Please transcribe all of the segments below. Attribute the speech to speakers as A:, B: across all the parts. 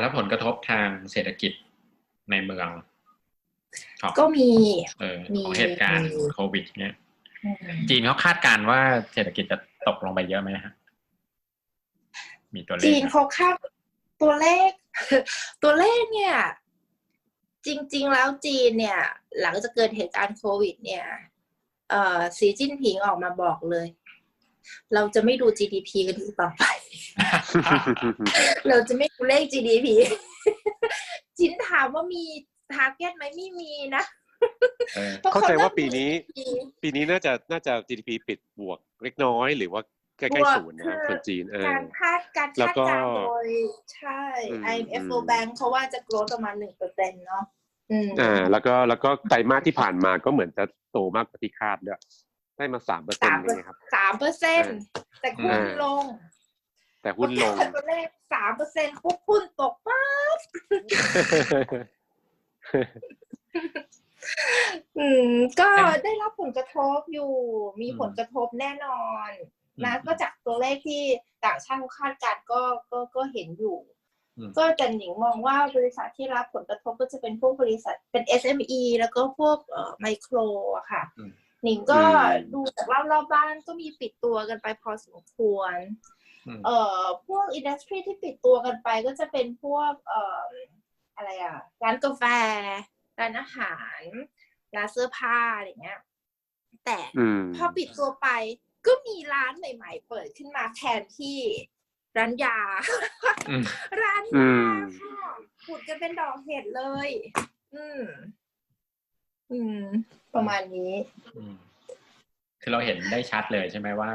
A: แล้วผลกระทบทางเศรษฐกิจในเมืองของ
B: ก็มี
A: เออ
B: มี
A: ของเหตุการณ์
B: มี
A: โควิด เนี่ยจีนเขาคาดการณ์ว่าเศรษฐกิจจะตกลงไปเยอะไหมฮะมีตัวเลข
B: จีน
A: ไหม
B: เขาคาดตัวเลข ตัวเลขเนี่ย จริง ๆ แล้วจีนเนี่ย หลังจากเกิดเหตุการณ์โควิด เนี่ย เอ่อสีจิ้นผิงออกมาบอกเลย เราจะไม่ดู GDP กันอีกต่อไป เราจะไม่ดูเลข GDP จินถามว่ามีทาร์เก็ตไหมไม่มีนะ
A: เออ
B: พระ
C: เข้าใจว่า
B: ริ่ม
C: ปีนี้
B: ดู GDP
C: ปีนี้น่าจะน่าจะ GDP ปิดบวกเล็กน้อย หรือว่าใก
B: บ
C: ล้ว
B: ก
C: ๆศูนย์นะครับ
B: คือ
C: ส่วนจีนเออ
B: การคาดการ
C: แล้ว
B: คาด
C: ก็
B: การณ์โดยใช่
C: อืม
B: IMF
C: อืม
B: World Bank เขาว่าจะ grow ประมาณหนึ่งเปอร์เซ็นต์เนาะอืม
C: อ่าแล้วก็แล้วก็ไตรมาสที่ผ่านมาก็เหมือนจะโตมากกว่าที่คาดด้วย ได้มาสามเปอร์เซ็น
B: สา
C: ต์
B: ม
C: นี่ครับ
B: สามเปอร์เซ็นต์แต่หุ้น
C: อ่า
B: ลง
C: แต่หุ้นลง
B: ประกาศตัวเลขสามเปอร์เซ็นต์ปุ๊บหุ้นตกปั๊บอืม ก็ได้รับผลกระทบอยู่ มีผลกระทบแน่นอนนะก็จากตัวเลขที่ต่างชาติเขาคาดการณ์ก็ก็ก็เห็นอยู่
A: อืม
B: ก็แต่หนิงมองว่าบริษัทที่รับผลกระทบก็จะเป็นพวกบริษัทเป็น SME แล้วก็พวกเอ่อไมโครอะค่ะ
A: อืม
B: หนิงก็
C: อืม
B: ดูจากรอบรอบๆบ้านก็มีปิดตัวกันไปพอสมควร
A: อืม
B: เอ่อพวกอินดัสทรีที่ปิดตัวกันไปก็จะเป็นพวกเอ่ออะไรอะร้านกาแฟ ร้านอาหารร้านเสื้อผ้าอะไรเงี้ย แต่
C: อืม
B: พอปิดตัวไปก็มีร้านใหม่ ๆ เปิดขึ้นมาแทนที่ร้านยา
A: อืม
B: ร้าน
C: อื
B: ยามค่ะขุดกันเป็นดอกเห็ดเลย อืม อืม ประมาณนี้
A: อืมคือเราเห็นได้ชัดเลยใช่ไหมว่า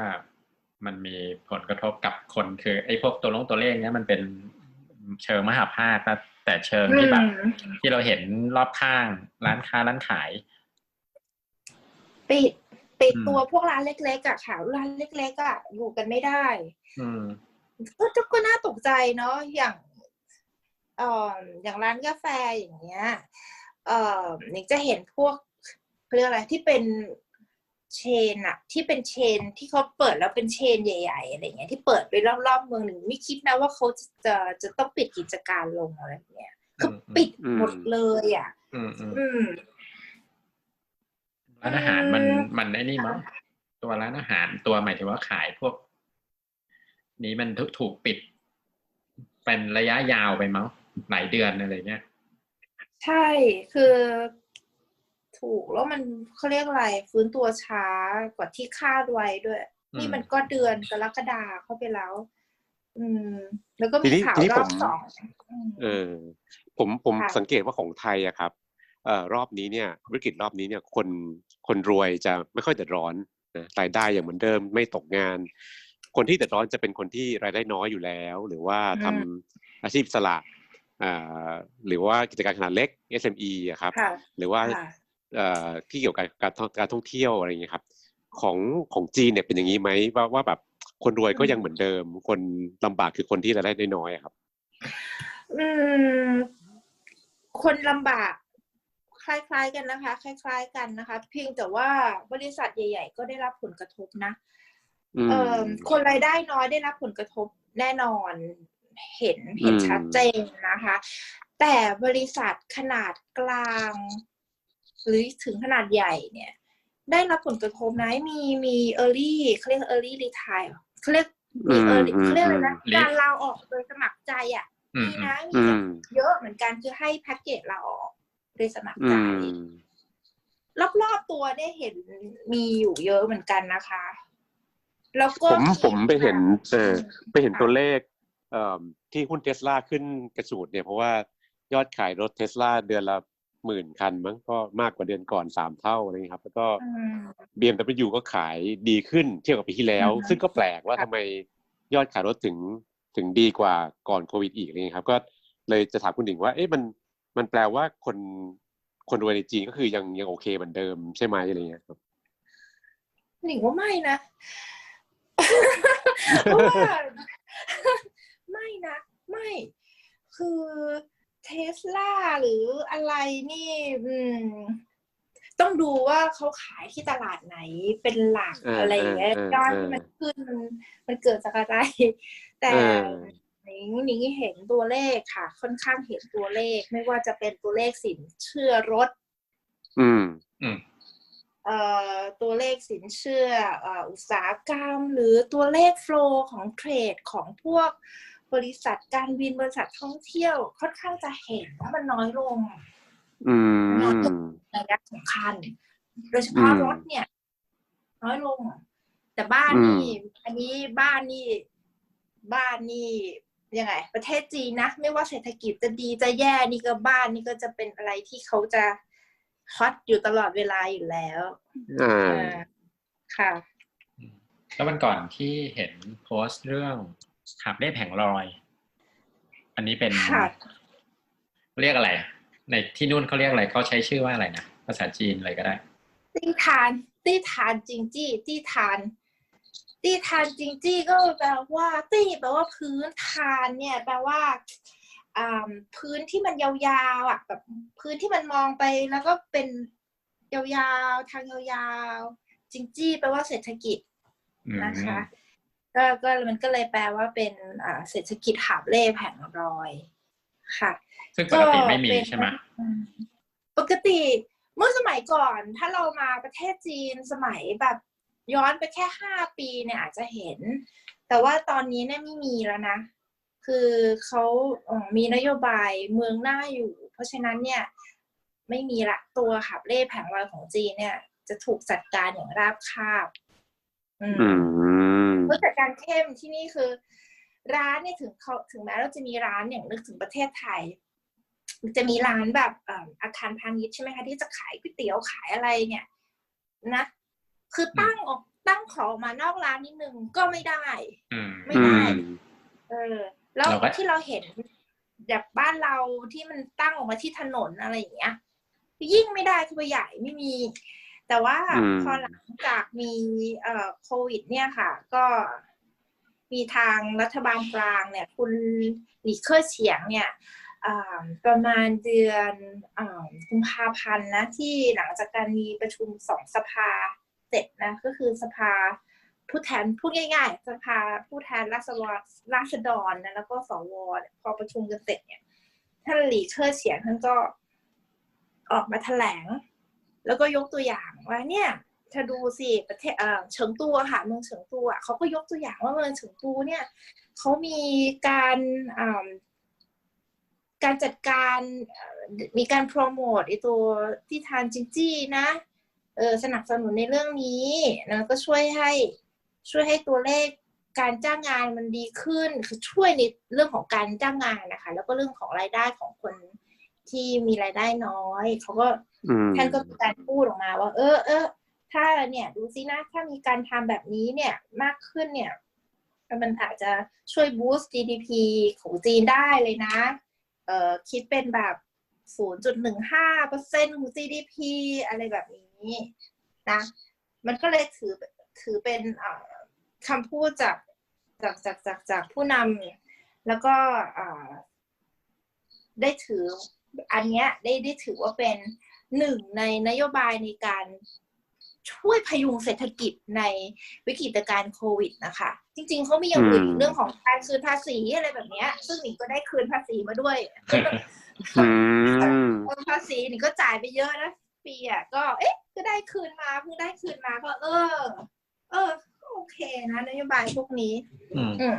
A: มันมีผลกระทบกับคนคือ ไอ้พวกตัวลงตัวเลขเนี้ยมันเป็นเชิงมหาภาคนะแต่เชิงที่แบบ
B: อืม
A: ที่เราเห็นรอบข้างร้านค้าร้านขาย
B: ปิดปิด
A: อืม
B: ตัวพวกร้านเล็กๆอะค่ะร้านเล็กๆอะอยู่กันไม่ได้
A: อืม
B: ก็ก็ก็น่าตกใจเนาะอย่างเอ่ออย่างร้านกาแฟอย่างเงี้ย เอ่อนิกจะเห็นพวกเขาเรียกอะไรที่เป็นเชนอะที่เป็นเชนที่เขาเปิดแล้วเป็นเชนใหญ่ๆอะไรเงี้ยที่เปิดไปรอบๆเมืองหนึ่งไม่คิดนะว่าเขาจะจะจะต้องปิดกิจการลงอะไรแบบเนี้ยคือ
A: อืม
B: ปิด
C: อืม
B: หมดเลยอะ
A: อืมอืม
B: อืม
A: ร้านอาหารมัน
B: อืม
A: มันไอ้นี่มั้งตัวร้านอาหารตัวหมายถึงว่าขายพวก นี้มันถูกถูกปิด เป็นระยะยาวไปมั้งหลายเดือนอะไรเงี้ย
B: ใช่ คือ ถูกแล้วมันเขาเรียกอะไร ฟื้นตัวช้ากว่าที่คาดไว้ด้วย
A: อืม
B: นี่มันก็เดือนกรกฎาเข้าไปแล้ว อืม แล้วก็
C: ที
B: มี
C: นี้
B: ข่าว
C: ทีนี้
B: ร
C: ผ
B: อบ
C: ม
B: สองอืม
C: เออผมผม
B: ค่ะ
C: สังเกตว่าของไทยอะครับเอ่อรอบนี้เนี่ยวิกฤตรอบนี้เนี่ยคนคนรวยจะไม่ค่อยเดือดร้อนนะรายได้อย่างเหมือนเดิมไม่ตกงาน คนที่เดือดร้อนจะเป็นคนที่รายได้น้อยอยู่แล้ว หรือว่าทำอาชีพอิสระอ่า หรือว่ากิจการขนาดเล็ก SME อะครับ
B: ค่ะ
C: หรือว่า
B: ค่ะ
C: เอ่อที่เกี่ยวกับการท่องการท่องเที่ยวอะไรอย่างเงี้ยครับ ของของจีนเนี่ยเป็นอย่างนี้ไหมว่าว่าแบบคนรวยก็ยังเหมือนเดิม คนลำบากคือคนที่รายได้น้อยๆอะครับ
B: อืม คนลำบากคล้ายๆกันนะคะ คล้าย ๆ กันนะคะ เพียงแต่ว่าบริษัทใหญ่ ๆ ก็ได้รับผลกระทบนะ
C: อืม
B: เอ่อคนรายได้น้อยได้รับผลกระทบแน่นอน เห็นเห็น
C: อืม
B: ชัดเจนนะคะ แต่บริษัทขนาดกลาง หรือถึงขนาดใหญ่เนี่ย ได้รับผลกระทบนะมีมี early เขาเรียก early retire เขาเรียกมี early เขาเรียกอะไรนะ
A: อืม
B: การลาออกโดยสมัครใจอะ
A: อืม
B: มี
A: อืม
B: นะมี
C: อื
B: แบบ
C: ม
B: เยอะเหมือนกันคือให้แพ็กเกจลาออกโดยสมัคร
C: อื
B: ใจ
C: ม
B: รอบๆตัวเนี่ยเห็นมีอยู่เยอะเหมือนกันนะคะ แล้วก็
C: ผมผมไปเห็นเออไปเห็น
B: ค่ะ
C: ตัวเลขเอ่อ ที่หุ้นเทสลาขึ้นกระฉูดเนี่ยเพราะว่ายอดขายรถเทสลาเดือนละหมื่นคันมั้งก็มากกว่าเดือนก่อนสามเท่าอะไรอย่างเงี้ยครับ แล้วก็
B: อืม
C: BMW ก็ขายดีขึ้นเทียบกับปีที่แล้ว
B: อือฮึ
C: ซึ่งก็แปลกว่า
B: ค่ะ
C: ทำไมยอดขายรถถึงถึงดีกว่าก่อนโควิดอีกอะไรเงี้ยครับ ก็เลยจะถามคุณหนิงว่า เอ๊ะมันมันแปลว่าคนคนรวยในจีนก็คือยังยังโอเคเหมือนเดิมใช่ไหมอะไรเงี้ยครับ
B: หนิงว่าไม่นะเพราะว่า ไม่นะ ไม่ คือเทสลาหรืออะไรนี่อืมต้องดูว่าเขาขายที่ตลาดไหนเป็นหลัก
C: เอออ
B: อะไรอย่างเงี้ย
C: เออย
B: อด
C: เออ
B: ที่มันขึ้นมันมันเกิดจากอะไร แต่
C: เออ
B: หนิงหนิงเห็นตัวเลขค่ะ ค่อนข้างเห็นตัวเลข ไม่ว่าจะเป็นตัวเลขสินเชื่อรถ
C: อืม
A: อืม
B: เอ่อตัวเลขสินเชื่อเอ่ออุตสาหกรรม หรือตัวเลขโฟลของเทรดของพวก บริษัทการบินบริษัทท่องเที่ยวค่อนข้างจะเห็นว่ามันน้อยลง
C: อืม
B: ในระยะสำคัญ โดยเฉพาะ
C: อืม
B: รถเนี่ย น้อยลง แต่บ้าน
C: อืม
B: นี่ อันนี้บ้านนี่ บ้านนี่ยังไง ประเทศจีนนะ ไม่ว่าเศรษฐกิจจะดีจะแย่นี่ก็บ้านนี่ก็จะเป็นอะไรที่เขาจะฮอตอยู่ตลอดเวลาอยู่แล้ว
C: อ่า
B: อ่าค่ะ
A: แล้ววันก่อนที่เห็นโพสต์เรื่อง หาบเล่แผงลอย อันนี้เป็น
B: ค่ะ
A: เรียกอะไร ในที่นู่นเขาเรียกอะไรเขาใช้ชื่อว่าอะไรนะภาษาจีนอะไรก็ได้
B: ตี้ทาน ตี้ทานจริงจี้ ตี้ทาน ตี้ทานจริงจี้ก็แปลว่าตี้แปลว่าพื้นทานเนี่ยแปลว่าอ่าพื้นที่มันยาวๆอะแบบพื้นที่มันมองไปแล้วก็เป็นยาวๆทางยาวๆจริงจี้แปลว่าเศรษฐกิจ
A: อืม
B: นะคะ ก็ก็มันก็เลยแปลว่าเป็นอ่าเศรษฐกิจหาบเล่แผงรอยค่ะ
A: ซึ่งปกติไม่มีใช่ไหม
B: อืมปกติเมื่อสมัยก่อนถ้าเรามาประเทศจีนสมัยแบบย้อนไปแค่ห้าปีเนี่ยอาจจะเห็น แต่ว่าตอนนี้เนี่ยไม่มีแล้วนะ คือเขาเอ่อมีนโยบายเมืองหน้าอยู่ เพราะฉะนั้นเนี่ยไม่มีละตัวขับเล่แผงลอยของจีนเนี่ย จะถูกจัดการอย่างราบคาบ อืม
C: อืม
B: ผู้จัดการเข้มที่นี่คือ ร้านเนี่ยถึงเขาถึงแม้เราจะมีร้านอย่างนึกถึงประเทศไทยมันจะมีร้านแบบเอ่ออาคารพาณิชย์ใช่ไหมคะที่จะขายก๋วยเตี๋ยวขายอะไรเนี่ยนะ คือตั้งออกตั้งของออกมานอกร้านนิดนึงก็ไม่ได้
A: อืม
B: ไม่
C: อื
B: ได้
C: ม
B: เออ แล้ว
A: เราก็
B: ที่เราเห็นแบบบ้านเราที่มันตั้งออกมาที่ถนนอะไรอย่างเงี้ยยิ่งไม่ได้คือใหญ่ไม่มี แต่ว่า
C: อืม
B: พอหลังจากมีเอ่อโควิด เนี่ยค่ะ ก็มีทางรัฐบาลกลางเนี่ย คุณหลีเค่อเฉียงเนี่ยอ่าประมาณเดือนอากุมภาพันธ์นะที่หลังจากการมีประชุมสองสภาเสร็จนะก็คือสภาผู้แทนพูดง่ายๆสภาผู้แทนราษฎรราษฎรนะแล้วก็สวเนี่ยพอประชุมกันเสร็จเนี่ยท่านหลีเค่อเฉียงท่านก็ออกมาแถลง แล้วก็ยกตัวอย่างว่าเนี่ยเธอดูสิประเทศเฉิงตูค่ะเมืองเฉิงตูอะเขาก็ยกตัวอย่างว่าเมืองเฉิงตูเนี่ยเขามีการการจัดการมีการโปรโมทไอตัวที่ทานจิงจี้นะเออสนับสนุนในเรื่องนี้แล้วก็ช่วยให้ช่วยให้ตัวเลขการจ้างงานมันดีขึ้นคือช่วยในเรื่องของการจ้างงานนะคะ แล้วก็เรื่องของรายได้ของคน ที่มีรายได้น้อยเขาก็
C: อืม
B: ท่านก็มีการพูดออกมาว่า เออเออถ้าเนี่ยดูซินะถ้ามีการทำแบบนี้เนี่ยมากขึ้นเนี่ย มันอาจจะช่วยบูสต์ GDP ของจีนได้เลยนะ เอ่อคิดเป็นแบบ 0.15เปอร์เซ็นของ GDP อะไรแบบนี้นะ มันก็เลยถือถือเป็นเอ่อคำพูดจากจากจากจากจากผู้นำแล้วก็เอ่อได้ถือ อันเนี้ยได้ได้ถือว่าเป็นหนึ่งในนโยบายในการช่วยพยุงเศรษฐกิจในวิกฤตการณ์โควิดนะคะ จริง ๆเขามีอย่างอื่นอีกเรื่องของการคืนภาษีอะไรแบบเนี้ย ซึ่งหนิงก็ได้คืนภาษีมาด้วย
C: อืม
B: เออภาษีนี่ก็จ่ายไปเยอะนะปีอะก็ เอ๊ะ ก็ได้คืนมาเพิ่งได้คืนมาก็ เออ เออก็โอเคนะนโยบายพวกนี้
A: อืม
B: อืม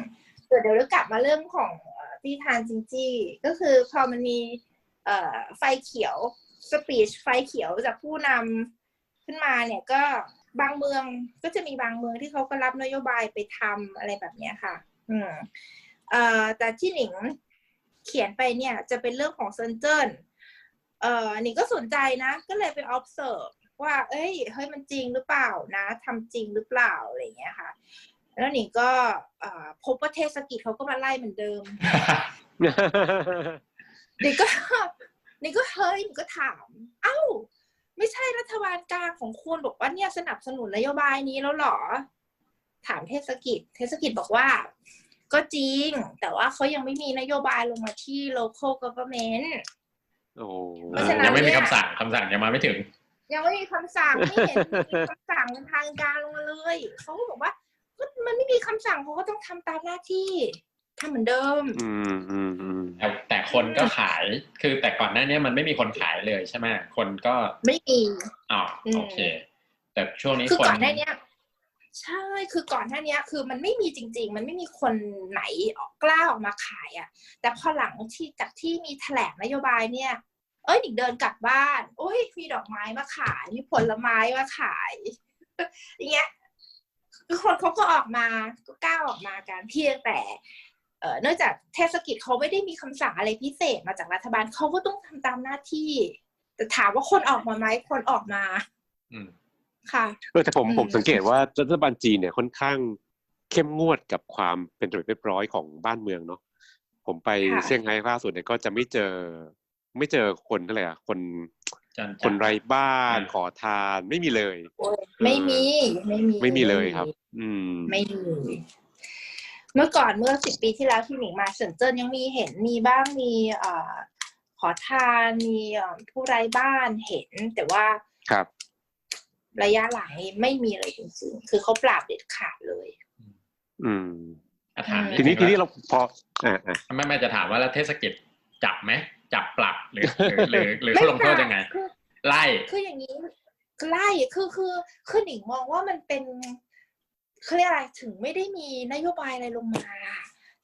B: เดี๋ยวเดี๋ยวเรากลับมาเรื่องของเอ่อที่ทานจิงจี้ก็คือพอมันมีเอ่อ ไฟเขียวสปีชไฟเขียวจากผู้นำขึ้นมาเนี่ยก็บางเมืองก็จะมีบางเมืองที่เขาก็รับนโยบายไปทำอะไรแบบนี้ค่ะ อืมเอ่อแต่ที่หนิงเขียนไปเนี่ยจะเป็นเรื่องของเซนเจิ้นเอ่อหนิงก็สนใจนะ ก็เลยไป observe ว่า เอ้ย เฮ้ย มันจริงหรือเปล่านะทำจริงหรือเปล่า อะไรอย่างเงี้ยค่ะ แล้วหนิงก็พบว่าเทศกิจเขาก็มาไล่เหมือนเดิม นี่ก็นี่ก็เฮ้ยนี่ก็ถาม เอ้า ไม่ใช่รัฐบาลกลางของคุณบอกว่าเนี่ยสนับสนุนนโยบายนี้แล้วเหรอ ถามเทศกิจ เทศกิจบอกว่า ก็จริง แต่ว่าเขายังไม่มีนโยบายลงมาที่ local government
C: โอ้
B: เพราะฉะนั้น
A: ยังไม่มี
B: เนี่ย
A: คำสั่งคำสั่งยังมาไม่ถึง
B: ยังไม่มีคำสั่งไม่เห็นมีคำสั่งเป็นทางการลงมาเลยเขาก็บอกว่าก็มันไม่มีคำสั่งเขาก็ต้องทำตามหน้าที่ ทำเหมือนเดิม
C: อืมอืมอืม
A: แต่แต่คนก็ขาย คือแต่ก่อนหน้านี้มันไม่มีคนขายเลยใช่ไหมคนก็
B: ไม่มี
A: อ๋อ
B: อืม
A: โอเค แต่ช่วงนี้
B: คือ
A: คน
B: ก่อนหน้าเนี้ยใช่ คือก่อนหน้าเนี้ยคือมันไม่มีจริง ๆ มันไม่มีคนไหนกล้าออกมาขายอะ่ะ แต่พอหลังที่จากที่มีแถลงนโยบายเนี่ย เอ้ยหนิงเดินกลับบ้าน โอ้ย มีดอกไม้มาขาย มีผลไม้มาขาย อย่างเงี้ยคือคนเขาก็ออกมาก็กล้าออกมากันเพียงแต่ เอ่อเนื่องจากเทศกิจเขาไม่ได้มีคำสั่งอะไรพิเศษมาจากรัฐบาลเขาก็ต้องทำตามหน้าที่ แต่ถามว่าคนออกมาไหมคนออกมา
A: อืม
B: ค่ะ
C: เออแต่ผม
B: อืม
C: ผมสังเกตว่ารัฐบาลจีนเนี่ยค่อนข้างเข้มงวดกับความเป็นระเบียบเรียบร้อยของบ้านเมืองเนาะผมไป
B: ค่ะ
C: เซี่ยงไฮ้ล่าสุดเนี่ยก็จะไม่เจอ ไม่เจอคนเท่าไหร่อะคน
A: จน
C: คนไร้บ้าน
A: อ่า
C: ขอทานไม่มีเลย
B: โอ้ยไม่มี ไม่มี
C: ไม่มีเลยครับ อืม
B: ไม่มี เมื่อก่อนเมื่อสิบปีที่แล้วที่หนิงมาเซินเจิ้นยังมีเห็นมีบ้างมีเอ่อขอทานมีเอ่อผู้ไร้บ้านเห็น แต่ว่า
C: ครับ
B: ระยะหลังนี้ไม่มีเลยจริงๆคือเขาปราบเด็ดขาดเลย
C: อืม
A: อะถาม
B: อืม
C: ทีนี้
A: ด
C: ที
A: ง
C: นี้
A: ว่า
C: เราพออ่าอ่า
A: ไม่ไม่จะถามว่าแล้วเทศกิจจับไหมจับปรับหรือหรือหรือหรือเขาลงโทษยังไง
B: คือ
A: ไล่
B: คืออย่างนี้ไล่คือคือคือหนิงมองว่ามันเป็น เขาเรียกอะไรถึงไม่ได้มีนโยบายอะไรลงมา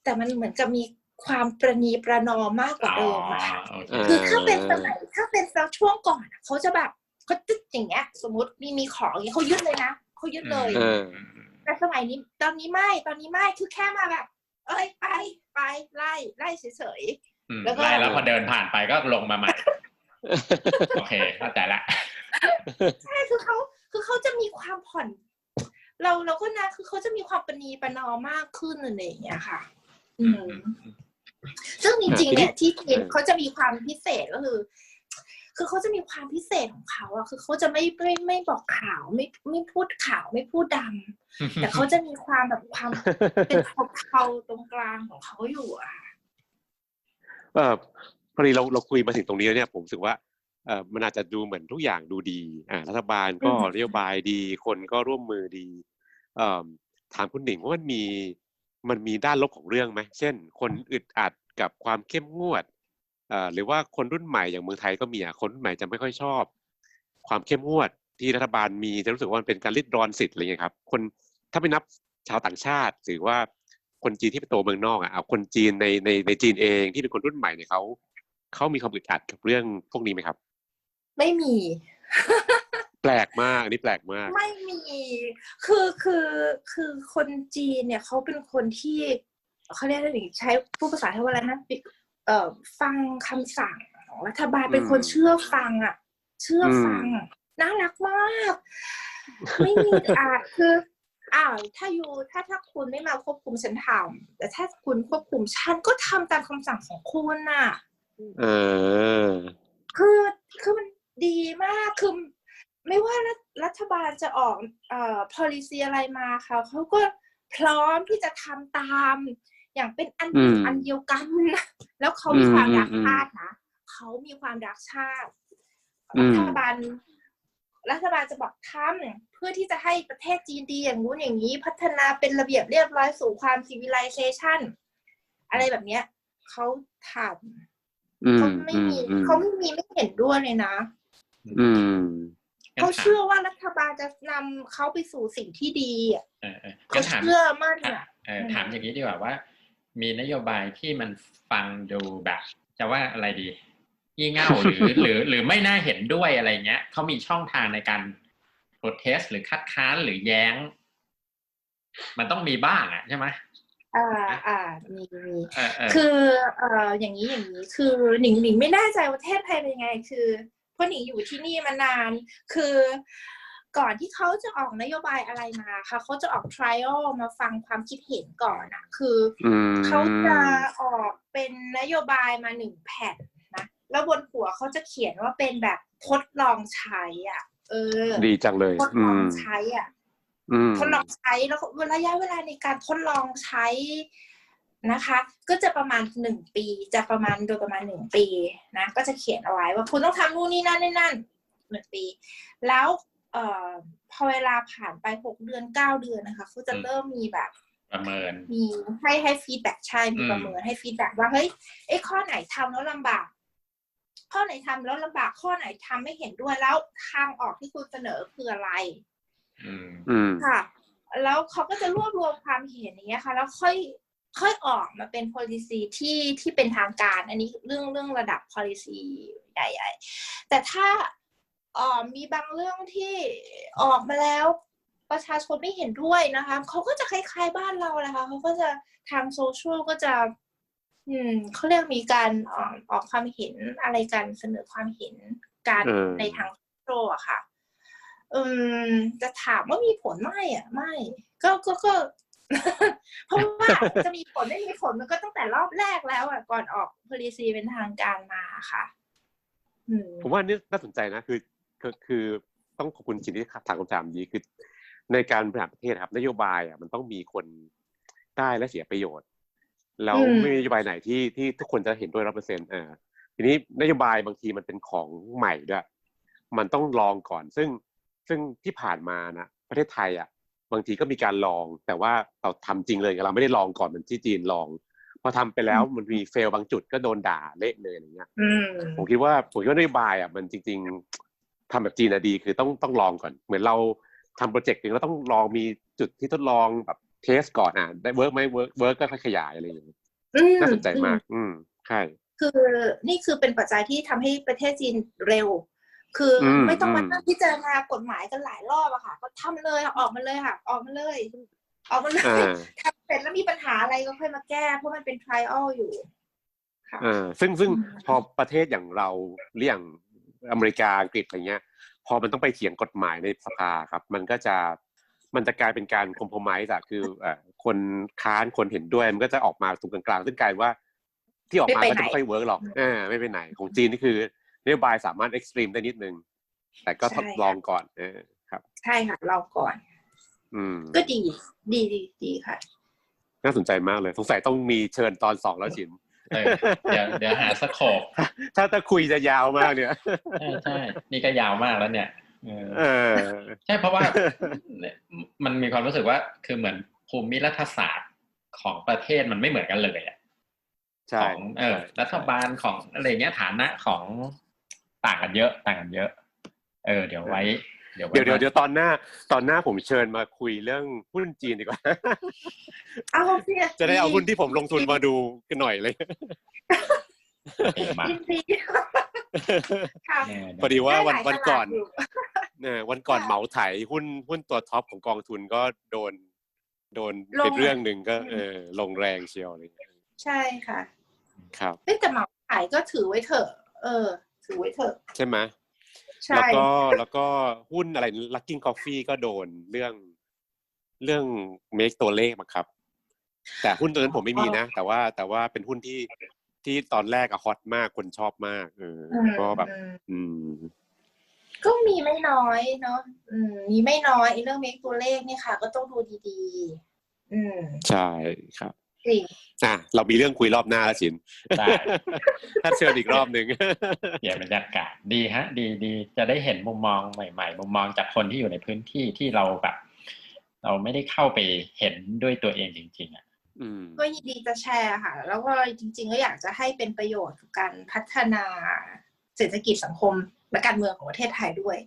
B: แต่มันเหมือนกับมีความประนีประนอมมากกว่า
A: อ๋อ
B: เดิมอะค่ะ
A: โอเค
B: คือถ้าเป็นสมัยถ้าเป็นช่วงก่อนอะเขาจะแบบเขาตึ๊ดอย่างเงี้ย สมมติมีมีของอย่างเงี้ยเขายึดเลยนะเขายึดเลย
C: เออ
B: แต่สมัยนี้ตอนนี้ไม่ตอนนี้ไม่คือแค่มาแบบ เอ้ยไปไปไล่ไล่เฉย
A: อืม
B: แล้วก็
A: ไล่แล้วพอเดินผ่านไปก็ลงมาใหม่โอเคเข้าใจละ
B: ๆใช่คือเขาคือเขาจะมีความผ่อน เราเราก็นะคือเขาจะมีความประนีประนอมมากขึ้นอะไรอย่างเงี้ยค่ะ อืมซึ่งจริงๆเนี่ยที่จีนเขาจะมีความพิเศษก็คือ คือเขาจะมีความพิเศษของเขาอะคือเขาจะไม่ไม่ไม่บอกข่าวไม่ไม่พูดข่าวไม่พูดดำแต่เขาจะมีความแบบความเป็นเทาๆตรงกลางของเขาอยู่อะ
C: เออพอดีเราเราคุยมาถึงตรงนี้แล้วเนี่ยผมรู้สึกว่าเออ มันอาจจะดูเหมือนทุกอย่างดูดีอ่ารัฐบาลก็นโยบายดี คนก็ร่วมมือดีเอ่อถามคุณหนิงว่ามันมีมันมีด้านลบของเรื่องไหมเช่น คนอึดอัดกับความเข้มงวดเอ่อหรือว่าคนรุ่นใหม่อย่างเมืองไทยก็มีอะคนรุ่นใหม่จะไม่ค่อยชอบ ความเข้มงวดที่รัฐบาลมีจะรู้สึกว่ามันเป็นการริดรอนสิทธิ์อะไรเงี้ยครับ คนถ้าไปนับชาวต่างชาติหรือว่าคนจีนที่ไปโตเมืองนอกอะเอาคนจีนในในในจีนเองที่เป็นคนรุ่นใหม่เนี่ยเขาเขามีความอึดอัดกับเรื่องพวกนี้ไหมครับ
B: ไม่มี
C: แปลกมากอันนี้แปลกมาก
B: ไม่มี คือคือคือคนจีนเนี่ยเขาเป็นคนที่เขาเรียกอะไรใช้ผู้ภาษาไทยว่าอะไรนะเอ่อฟังคำสั่งของรัฐบาลเป็นคน
C: อืม
B: เชื่อฟังอะ เชื่อฟังน่ารักมาก ไม่มีอะคืออ้าวถ้าอยู่ถ้าถ้าคุณไม่มาควบคุมฉันทำแต่ถ้าคุณควบคุมฉันก็ทำตามคำสั่งของคุณน่ะ
C: เออ
B: คือคือมัน ดีมากคือไม่ว่ารัฐรัฐบาลจะออกเอ่อ policy อะไรมาค่ะเขาก็พร้อมที่จะทำตาม อย่างเป็นอันหนึ่ง
C: อืม
B: อันเดียวกันนะแล้วเขามีความ
C: อืม
B: รัก
C: อืม
B: ชาตินะเขามีความรักชาติ
C: อืม
B: รัฐบาลรัฐบาลจะบอกทำเพื่อที่จะให้ประเทศจีนดีอย่างงู้นอย่างนี้ พัฒนาเป็นระเบียบเรียบร้อยสู่ความ civilization อะไรแบบเนี้ยเขาทำ
C: อืม
B: เขาไม่มี
C: อืม
B: เขาไม่มีไม่เห็นด้วยเลยนะ
C: อืม
B: เขาเชื่อว่ารัฐบาลจะนำเขาไปสู่สิ่งที่ดีอะ
A: เออเออ
B: เขา
A: งั้นถาม
B: เชื่อมั่นอะ
A: เออ
B: อืม
A: ถามอย่างนี้ดีกว่าว่า มีนโยบายที่มันฟังดูแบบ จะว่าอะไรดียี่เง่าหรือหรือหรือไม่น่าเห็นด้วยอะไรเงี้ยเขามีช่องทางในการ protest หรือคัดค้านหรือแย้ง มันต้องมีบ้างอะใช่ไหม
B: อ่าอ่ามีมี
A: เออเออ
B: คือเอ่ออย่างนี้อย่างนี้คือหนิงหนิงไม่แน่ใจว่าประเทศไทยเป็นยังไง คือ เพราะหนิงอยู่ที่นี่มานาน คือก่อนที่เขาจะออกนโยบายอะไรมาค่ะเขาจะออก trial มาฟังความคิดเห็นก่อนอะคือ
C: อืม
B: เขาจะออกเป็นนโยบายมาหนึ่งแผ่นนะแล้วบนหัวเขาจะเขียนว่าเป็นแบบทดลองใช้อะ เออ
C: ดีจังเลย
B: ทด
C: อื
B: ลอง
C: ม
B: ใช้อะ
C: อืม
B: ทดลองใช้แล้วก็ระยะเวลาในการทดลองใช้ นะคะ ก็จะประมาณหนึ่งปี จะประมาณโดยประมาณหนึ่งปีนะก็จะเขียนเอาไว้ว่าคุณต้องทำนู่นนี่นั่นนี่นั่นหนึ่งปี แล้วเอ่อพอเวลาผ่านไปหกเดือนเก้าเดือนนะคะเขาจะเริ่มมีแบบ
A: ประเมิน
B: มีให้ให้ฟีดแบ็กใช่มี
A: อืม
B: ประเมินให้ฟีดแบ็กว่าเฮ้ยไอ้ข้อไหนทำแล้วลำบาก ข้อไหนทำแล้วลำบากข้อไหนทำไม่เห็นด้วยแล้วทางออกที่คุณเสนอคืออะไร
A: อืม
C: อืม
B: ค่ะ แล้วเขาก็จะรวบรวมความเห็นอย่างเงี้ยค่ะ แล้วค่อย ค่อยออกมาเป็น policy ที่ที่เป็นทางการ อันนี้เรื่องเรื่องระดับ policy ใหญ่ๆ แต่ถ้าเอ่อมีบางเรื่องที่ออกมาแล้วประชาชนไม่เห็นด้วยนะคะเขาก็จะคล้ายๆบ้านเราแหละค่ะเขาก็จะทางโซเชียลก็จะอืมเขาเรียกมีการออกออกความเห็นอะไรกันเสนอความเห็นการ
C: เออ
B: ในทางโซเชียลอะค่ะ อืมจะถามว่ามีผลไม่อะไม่ ก็ก็ก็ เพราะว่าจะมีผลไม่มีผลมันก็ตั้งแต่รอบแรกแล้วอะก่อนออก policy เป็นทางการมาค่ะอืม
C: ผมว่านี่น่าสนใจนะคือคือคือต้องขอบคุณจินที่ถามคำถามนี้คือ ในการบริหารประเทศครับ นโยบายอะมันต้องมีคนได้และเสียประโยชน์ แล้ว
B: อืม
C: ไม่มีนโยบายไหนที่ที่ทุกคนจะเห็นด้วยร้อเปอร์เซ็นต์อ่าทีนี้นโยบายบางทีมันเป็นของใหม่ด้วยมันต้องลองก่อน ซึ่งซึ่งที่ผ่านมานะประเทศไทยอะ บางทีก็มีการลอง แต่ว่าเราทำจริงเลยเราไม่ได้ลองก่อนเหมือนที่จีนลอง พอทำไปแล้วมันมีเฟลบางจุดก็โดนด่าเละเลยอะไรเงี้ย
B: อืม
C: ผมคิดว่าผมคิดว่านโยบายอะมันจริง ๆทำแบบจีนอะดีคือต้องต้องลองก่อน เหมือนเราทำโปรเจกต์หนึ่งเราต้องลองมีจุดที่ทดลองแบบเทสก่อนอะได้เวิร์กไหมเวิร์กเวิร์กก็ค่อยขยายอะไรอย่างเงี้ย
B: อืม
C: น่าสนใจมาก อืมใช่
B: คือนี่คือเป็นปัจจัยที่ทำให้ประเทศจีนเร็ว คืออ
C: ม
B: ไม่ต้องมา
C: อืม
B: นั่งพิจารณากฎหมายกันหลายรอบอะค่ะ ก็ทำเลยค่ะออกมาเลยค่ะ ออกมาเลย ออกมาเลย
C: อ่า
B: ทำเสร็จแล้วมีปัญหาอะไรก็ค่อยมาแก้ เพราะมันเป็น trial อยู่ค่ะ
C: อ่าซึ่งซึ่ง
B: อืม
C: พอประเทศอย่างเราหรืออย่างอเมริกาอังกฤษอะไรเงี้ย พอมันต้องไปเถียงกฎหมายในสภาครับ มันก็จะมันจะกลายเป็นการคอมโพมไ s อะคือเอ่อคนค้านคนเห็นด้วยมันก็จะออกมาตรงกลางๆซึ่งกลายว่าที่ออกมา
B: ไม่
C: ก็
B: ไปไหน
C: จะไม่ค่อยเวิร์กหรอกอ่าไม่ไปไหนของจีนนี่คือ นโยบายสามารถเอ็กซ์ตรีมได้นิดนึง แต่ก็ทดลองก่อนเออครับ
B: ใช่ค่ะเราก่อน
C: อืม
B: ก็ดี ดีดีดีค่ะ
C: น่าสนใจมากเลย สงสัยต้องมีเชิญตอนสองแล้วชิน
A: เออเดี๋ยวเดี๋ยวหาสโคป
C: ถ้าถ้าคุยจะยาวมากเนี่ย
A: ใช่ใช่นี่ก็ยาวมากแล้วเนี่ยเออ
C: เออ
A: ใช่เพราะว่ามันมีความรู้สึกว่า คือเหมือนภูมิรัฐศาสตร์ของประเทศมันไม่เหมือนกันเลยอะ
C: ใช่
A: ของเออรัฐบาลของอะไรเงี้ยฐานะของ ต่างกันเยอะต่างกันเยอะ เออ เดี๋ยวไว้ เดี๋ยวไว้
C: เดี๋ยวเดี๋ยวเดี๋ยวตอนหน้าตอนหน้าผมเชิญมาคุยเรื่องหุ้นจีนดีกว่า
B: เอาสิ
C: จะได้เอาหุ้นที่ผมลงทุนมาดูกันหน่อยเลย
A: ดีมาก
B: ยินดีค่ะ
A: เออ
C: พอดีว่าวัน
B: ได้หลย
C: วันก่อน
B: ตลาดยู่
C: เนี่ยวันก่อน
B: ค่ะ
C: เหมาไถหุ้นหุ้นตัวท็อปของกองทุนก็โดน โดน
B: ลง
C: เป็นเรื่องหนึ่งก็
B: อืม
C: เออลงแรงเชียวอะไรอย่างเงี้ย
B: ใช่ค่ะ
C: ครับ
B: เฮ้ยแต่เหมาขายก็ถือไว้เถอะ เออ ถือไว้เถอะ
C: ใช่ไหม
B: ใช่
C: แล้วก็แล้วก็หุ้นอะไร Lucking Coffee ก็โดนเรื่องเรื่อง make ตัวเลขมาครับ แต่หุ้นตัวนั้นผมไม่มีนะ แต่ว่าแต่ว่าเป็นหุ้นที่ที่ตอนแรกอะฮอตมากคนชอบมากเออ
B: อืม
C: ก็แบบ
B: อืม
C: อืม
B: ก็มีไม่น้อยเนาะอืม มีไม่น้อยไอ้เรื่องเมคตัวเลขเนี่ยค่ะ ก็ต้องดูดีๆ อืม
C: ใช่ครับ
B: จริง
C: อะเรามีเรื่องคุยรอบหน้าแล้วชิน
A: ได้
C: ถ้าเชิญอีกรอบหนึ่ง
A: เปลี่ยนบรรยากาศดีฮะ ดีดีจะได้เห็นมุมมองใหม่ ๆ มุมมองจากคนที่อยู่ในพื้นที่ที่เราแบบ เราไม่ได้เข้าไปเห็นด้วยตัวเองจริง ๆอะ
C: อืม
B: ก็ยินดีจะแชร์ค่ะ แล้วก็จริง ๆ ก็อยากจะให้เป็นประโยชน์กับการพัฒนาเศรษฐกิจสังคมและการเมืองของประเทศไทยด้วย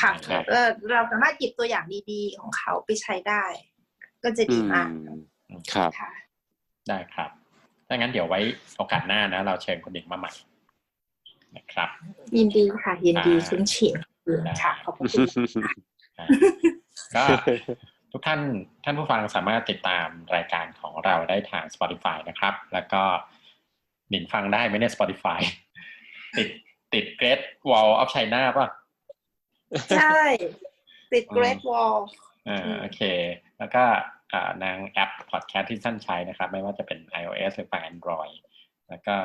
B: ค่ะ
A: ครับ
B: เออเราสามารถหยิบตัวอย่างดีๆของเขาไปใช้ได้ ก็จะดีมาก
C: อืม ครับ
B: ค่ะ
A: ได้ครับถ้างั้นเดี๋ยวไว้โอกาสหน้านะ เราเชิญคุณเด็กมาใหม่นะครับ
B: ยินดีค่ะ ยินดี
A: อ่า
B: คุ้นชินค่ะขอบคุณค่ะ
A: อ่าก็ทุกท่านท่านผู้ฟังสามารถติดตามรายการของเราได้ทาง Spotify นะครับ แล้วก็หนินฟังได้ไหมเนี่ย Spotify ติดติด Great Wall of China ป่ะ
B: ใช่ ติด Great Wall
A: อ่า
B: อืม
A: โอเค แล้วก็อ่า นางแอปพอดแคสต์ที่ท่านใช้นะครับ ไม่ว่าจะเป็น iOS หรือฝั่ง Android แล้วก็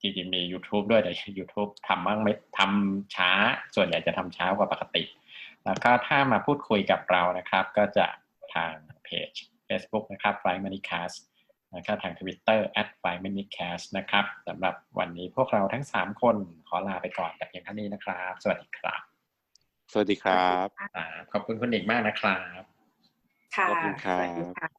A: จริงๆมี YouTube ด้วยแต่ YouTube ทำบ้างไม่ทำช้า ส่วนใหญ่จะทำช้ากว่าปกติ แล้วก็ถ้ามาพูดคุยกับเรานะครับ ก็จะทางเพจ Facebook นะครับ f l y m o n e y c a s t แล้วก็ทาง Twitter f l y m o n e y c a s t นะครับสำหรับวันนี้พวกเราทั้ง 3 คนขอลาไปก่อนแต่เพียงเท่านี้นะครับ สวัสดีครับ
C: สวัสดีครับ
A: อ่าขอบคุณคุณเอกมากนะครับ
B: ค่ะ
C: ขอบคุณครับ
B: สวัสดีค่ะ